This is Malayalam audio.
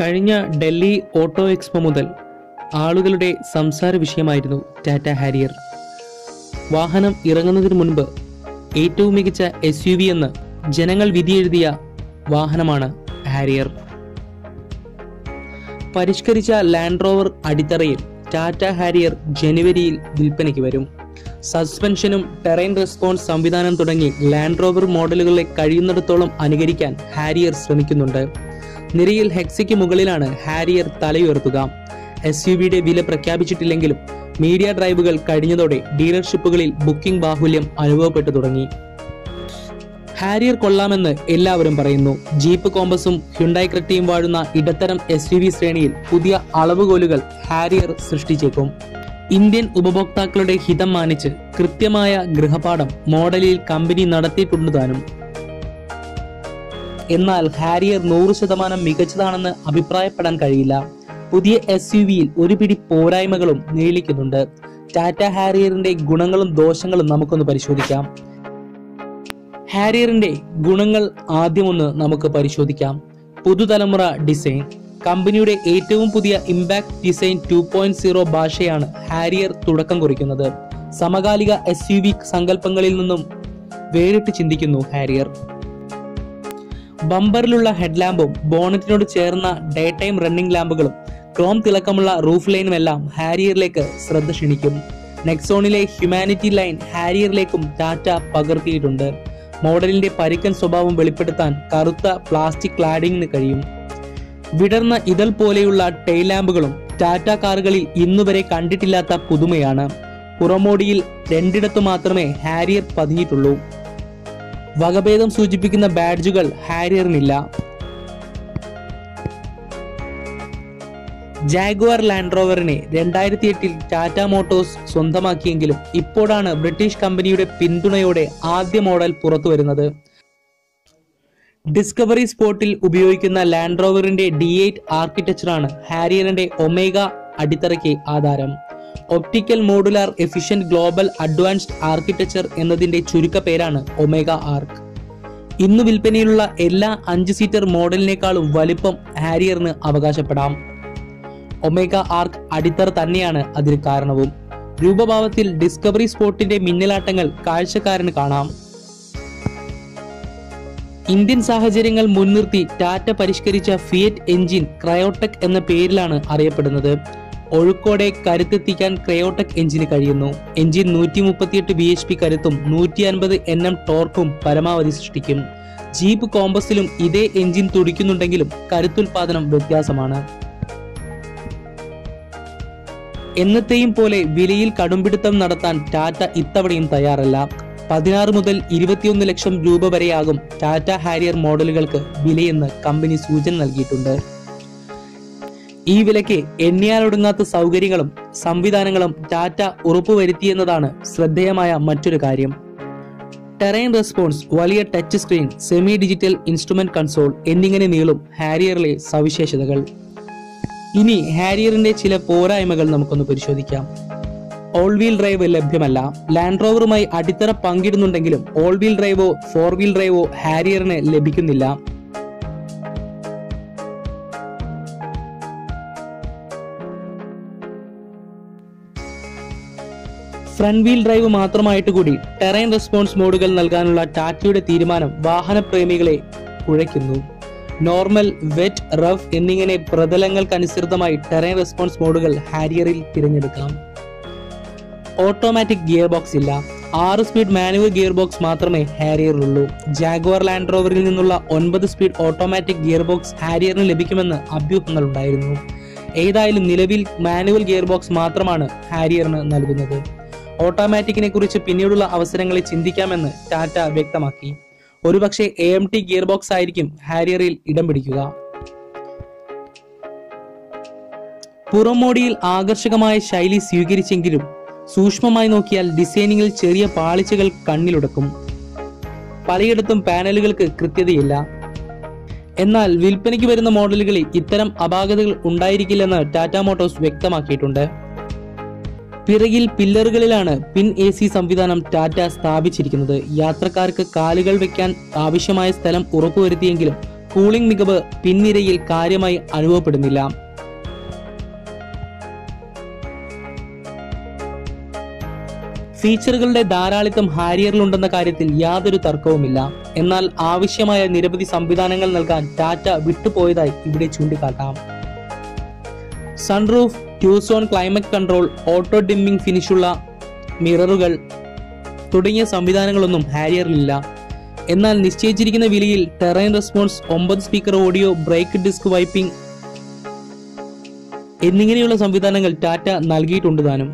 കഴിഞ്ഞ ഡൽഹി ഓട്ടോ എക്സ്പോ മുതൽ ആളുകളുടെ സംസാര വിഷയമായിരുന്നു ടാറ്റ ഹാരിയർ. വാഹനം ഇറങ്ങുന്നതിന് മുൻപ് ഏറ്റവും മികച്ച എസ് യു വി എന്ന് ജനങ്ങൾ വിധിയെഴുതിയ വാഹനമാണ് ഹാരിയർ. പരിഷ്കരിച്ച ലാൻഡ് റോവർ അടിത്തറയിൽ ടാറ്റ ഹാരിയർ ജനുവരിയിൽ വിൽപ്പനയ്ക്ക് വരും. സസ്പെൻഷനും ടെറൈൻ റെസ്പോൺസ് സംവിധാനം തുടങ്ങി ലാൻഡ് റോവർ മോഡലുകളെ കഴിയുന്നിടത്തോളം അനുകരിക്കാൻ ഹാരിയർ ശ്രമിക്കുന്നുണ്ട്. നിരയിൽ ഹെക്സിക്ക് മുകളിലാണ് ഹാരിയർ തലയുയർത്തുക. എസ് യു വിയുടെ വില പ്രഖ്യാപിച്ചിട്ടില്ലെങ്കിലും മീഡിയ ഡ്രൈവുകൾ കഴിഞ്ഞതോടെ ഡീലർഷിപ്പുകളിൽ ബുക്കിംഗ് ബാഹുല്യം അനുഭവപ്പെട്ടു തുടങ്ങി. ഹാരിയർ കൊള്ളാമെന്ന് എല്ലാവരും പറയുന്നു. ജീപ്പ് കോമ്പസും ഹ്യുണ്ടായി ക്രെറ്റയും വാഴുന്ന ഇടത്തരം എസ് യു വി ശ്രേണിയിൽ പുതിയ അളവുകോലുകൾ ഹാരിയർ സൃഷ്ടിച്ചേക്കും. ഇന്ത്യൻ ഉപഭോക്താക്കളുടെ ഹിതം മാനിച്ച് കൃത്യമായ ഗൃഹപാഠം മോഡലിൽ കമ്പനി നടത്തിയിട്ടുണ്ട് താനും എന്നാൽ ഹാരിയർ നൂറ് ശതമാനം മികച്ചതാണെന്ന് അഭിപ്രായപ്പെടാൻ കഴിയില്ല. പുതിയ എസ് യു വിയിൽ ഒരു പിടി പോരായ്മകളും നീളിക്കുന്നുണ്ട്. ടാറ്റ ഹാരിയറിന്റെ ഗുണങ്ങളും ദോഷങ്ങളും നമുക്കൊന്ന് പരിശോധിക്കാം. ഹാരിയറിന്റെ ഗുണങ്ങൾ ആദ്യമൊന്ന് നമുക്ക് പരിശോധിക്കാം. പുതുതലമുറ ഡിസൈൻ. കമ്പനിയുടെ ഏറ്റവും പുതിയ impact design two point zero ഭാഷയാണ് ഹാരിയർ തുടക്കം കുറിക്കുന്നത്. സമകാലിക എസ് യു വി സങ്കല്പങ്ങളിൽ നിന്നും വേറിട്ട് ചിന്തിക്കുന്നു ഹാരിയർ. ബമ്പറിലുള്ള ഹെഡ്ലാമ്പും ബോണറ്റിനോട് ചേർന്ന ഡേ ടൈം റണ്ണിംഗ് ലാമ്പുകളും ക്രോം തിളക്കമുള്ള റൂഫ് ലൈനും എല്ലാം ഹാരിയറിലേക്ക് ശ്രദ്ധ ക്ഷണിക്കും. നെക്സോണിലെ ഹ്യൂമാനിറ്റി ലൈൻ ഹാരിയറിലേക്കും ടാറ്റ പകർത്തിയിട്ടുണ്ട്. മോഡലിന്റെ പരിക്കൻ സ്വഭാവം വെളിപ്പെടുത്താൻ കറുത്ത പ്ലാസ്റ്റിക് ക്ലാഡിങ്ങിന് കഴിയും. വിടർന്ന ഇതൾ പോലെയുള്ള ടെയിൽ ലാമ്പുകളും ടാറ്റ കാറുകളിൽ ഇന്നുവരെ കണ്ടിട്ടില്ലാത്ത പുതുമയാണ്. പുറമോടിയിൽ രണ്ടിടത്തു മാത്രമേ ഹാരിയർ പതിഞ്ഞിട്ടുള്ളൂ. വകഭേദം സൂചിപ്പിക്കുന്ന ബാഡ്ജുകൾ ഹാരിയറിനില്ല. ജാഗ്വാർ ലാൻഡ് റോവറിനെ രണ്ടായിരത്തി എട്ടിൽ ടാറ്റ മോട്ടോഴ്സ് സ്വന്തമാക്കിയെങ്കിലും ഇപ്പോഴാണ് ബ്രിട്ടീഷ് കമ്പനിയുടെ പിന്തുണയോടെ ആദ്യ മോഡൽ പുറത്തു വരുന്നത് ഡിസ്കവറി സ്പോട്ടിൽ ഉപയോഗിക്കുന്ന ലാൻഡ് റോവറിന്റെ ഡി എയ്റ്റ് ആർക്കിടെക്ചറാണ് ഹാരിയറിന്റെ ഒമേഗ അടിത്തറയ്ക്ക് ആധാരം. Optical modular efficient global advanced architecture എന്നതിന്റെ ചുരുക്ക പേരാണ് ഒമേഗ ആർക്ക്. ഇന്ന് വിൽപ്പനയിലുള്ള എല്ലാ അഞ്ച് സീറ്റർ മോഡലിനേക്കാളും വലിപ്പം ഹാരിയറിന് അവകാശപ്പെടാം. ഒമേഗ ആർക്ക് അടിത്തറ തന്നെയാണ് അതിന് കാരണവും. രൂപഭാവത്തിൽ ഡിസ്കവറി സ്പോട്ടിന്റെ മിന്നലാട്ടങ്ങൾ കാഴ്ചക്കാരന് കാണാം. ഇന്ത്യൻ സാഹചര്യങ്ങൾ മുൻനിർത്തി ടാറ്റ പരിഷ്കരിച്ച ഫിയറ്റ് എഞ്ചിൻ ക്രയോടെക് എന്ന പേരിലാണ് അറിയപ്പെടുന്നത്. ഒഴുക്കോടെ കരുത്തെത്തിക്കാൻ ക്രയോടെക് എഞ്ചിന് കഴിയുന്നു. എഞ്ചിൻ നൂറ്റി മുപ്പത്തിയെട്ട് ബി എച്ച് പി കരുത്തും നൂറ്റി അൻപത് എൻ എം ടോർക്കും പരമാവധി സൃഷ്ടിക്കും. ജീപ്പ് കോമ്പസിലും ഇതേ എഞ്ചിൻ തുടിക്കുന്നുണ്ടെങ്കിലും കരുത്തുൽപാദനം വ്യത്യാസമാണ്. എന്നത്തെയും പോലെ വിലയിൽ കടുംപിടുത്തം നടത്താൻ ടാറ്റ ഇത്തവണയും തയ്യാറല്ല. പതിനാറ് മുതൽ ഇരുപത്തിയൊന്ന് ലക്ഷം രൂപ വരെയാകും ടാറ്റ ഹാരിയർ മോഡലുകൾക്ക് വിലയെന്ന് കമ്പനി സൂചന നൽകിയിട്ടുണ്ട്. ഈ വിലയ്ക്ക് എണ്ണിയാലൊടുങ്ങാത്ത സൗകര്യങ്ങളും സംവിധാനങ്ങളും ടാറ്റ ഉറപ്പുവരുത്തിയെന്നതാണ് ശ്രദ്ധേയമായ മറ്റൊരു കാര്യം. ടെറൈൻ റെസ്പോൺസ് വലിയ touch screen semi digital instrument console എന്നിങ്ങനെ നീളും ഹാരിയറിലെ സവിശേഷതകൾ. ഇനി ഹാരിയറിന്റെ ചില പോരായ്മകൾ നമുക്കൊന്ന് പരിശോധിക്കാം. ഓൾ വീൽ ഡ്രൈവ് ലഭ്യമല്ല. ലാൻഡ് റോവറുമായി അടിത്തറ പങ്കിടുന്നുണ്ടെങ്കിലും ഓൾ വീൽ ഡ്രൈവോ ഫോർ വീൽ ഡ്രൈവോ ഹാരിയറിന് ലഭിക്കുന്നില്ല. ഫ്രണ്ട് വീൽ ഡ്രൈവ് മാത്രമായിട്ട് കൂടി ടെറൈൻ റെസ്പോൺസ് മോഡുകൾ നൽകാനുള്ള ടാറ്റയുടെ തീരുമാനം വാഹനപ്രേമികളെ കുഴയ്ക്കുന്നു. നോർമൽ വെറ്റ് റഫ് എന്നിങ്ങനെ പ്രതലങ്ങൾക്കനുസൃതമായി ടെറൈൻ റെസ്പോൺസ് മോഡുകൾ ഹാരിയറിൽ തിരഞ്ഞെടുക്കാം ഓട്ടോമാറ്റിക് ഗിയർ ബോക്സ് ഇല്ല. ആറ് സ്പീഡ് മാനുവൽ ഗിയർ ബോക്സ് മാത്രമേ ഹാരിയറിലുള്ളൂ. ജാഗ്വർ ലാൻഡ് റോവറിൽ നിന്നുള്ള ഒൻപത് സ്പീഡ് ഓട്ടോമാറ്റിക് ഗിയർ ബോക്സ് ഹാരിയറിന് ലഭിക്കുമെന്ന് അഭ്യൂഹങ്ങൾ ഉണ്ടായിരുന്നു ഏതായാലും നിലവിൽ മാനുവൽ ഗിയർ ബോക്സ് മാത്രമാണ് ഹാരിയറിന് നൽകുന്നത്. ഓട്ടോമാറ്റിക്കിനെ കുറിച്ച് പിന്നീടുള്ള അവസരങ്ങളിൽ ചിന്തിക്കാമെന്ന് ടാറ്റ വ്യക്തമാക്കി. ഒരുപക്ഷെ A M T gear box ആയിരിക്കും ഹാരിയറിൽ ഇടം പിടിക്കുക. പുറമോടിയിൽ ആകർഷകമായ ശൈലി സ്വീകരിച്ചെങ്കിലും സൂക്ഷ്മമായി നോക്കിയാൽ ഡിസൈനിങ്ങിൽ ചെറിയ പാളിച്ചകൾ കണ്ണിലുടക്കും. പലയിടത്തും പാനലുകൾക്ക് കൃത്യതയില്ല. എന്നാൽ വിൽപ്പനയ്ക്ക് വരുന്ന മോഡലുകളിൽ ഇത്തരം അപാകതകൾ ഉണ്ടായിരിക്കില്ലെന്ന് ടാറ്റ മോട്ടോഴ്സ് വ്യക്തമാക്കിയിട്ടുണ്ട്. പിറകിൽ പില്ലറുകളിലാണ് പിൻ എ സി സംവിധാനം ടാറ്റ സ്ഥാപിച്ചിരിക്കുന്നത്. യാത്രക്കാർക്ക് കാലുകൾ വെക്കാൻ ആവശ്യമായ സ്ഥലം ഉറപ്പുവരുത്തിയെങ്കിലും കൂളിംഗ് മികവ് പിൻനിരയിൽ കാര്യമായി അനുഭവപ്പെടുന്നില്ല. ഫീച്ചറുകളുടെ ധാരാളിത്തം ഹാരിയറിലുണ്ടെന്ന കാര്യത്തിൽ യാതൊരു തർക്കവുമില്ല. എന്നാൽ ആവശ്യമായ നിരവധി സംവിധാനങ്ങൾ നൽകാൻ ടാറ്റ വിട്ടുപോയതായി ഇവിടെ ചൂണ്ടിക്കാട്ടാം. Sunroof dual zone climate control auto dimming ഫിനിഷുള്ള മിററുകൾ തുടങ്ങിയ സംവിധാനങ്ങളൊന്നും ഹാരിയറിലില്ല എന്നാൽ നിശ്ചയിച്ചിരിക്കുന്ന വിലയിൽ ടെറൈൻ റെസ്പോൺസ് ഒമ്പത് speaker audio brake disc wiping എന്നിങ്ങനെയുള്ള സംവിധാനങ്ങൾ ടാറ്റ നൽകിയിട്ടുണ്ട് താനും.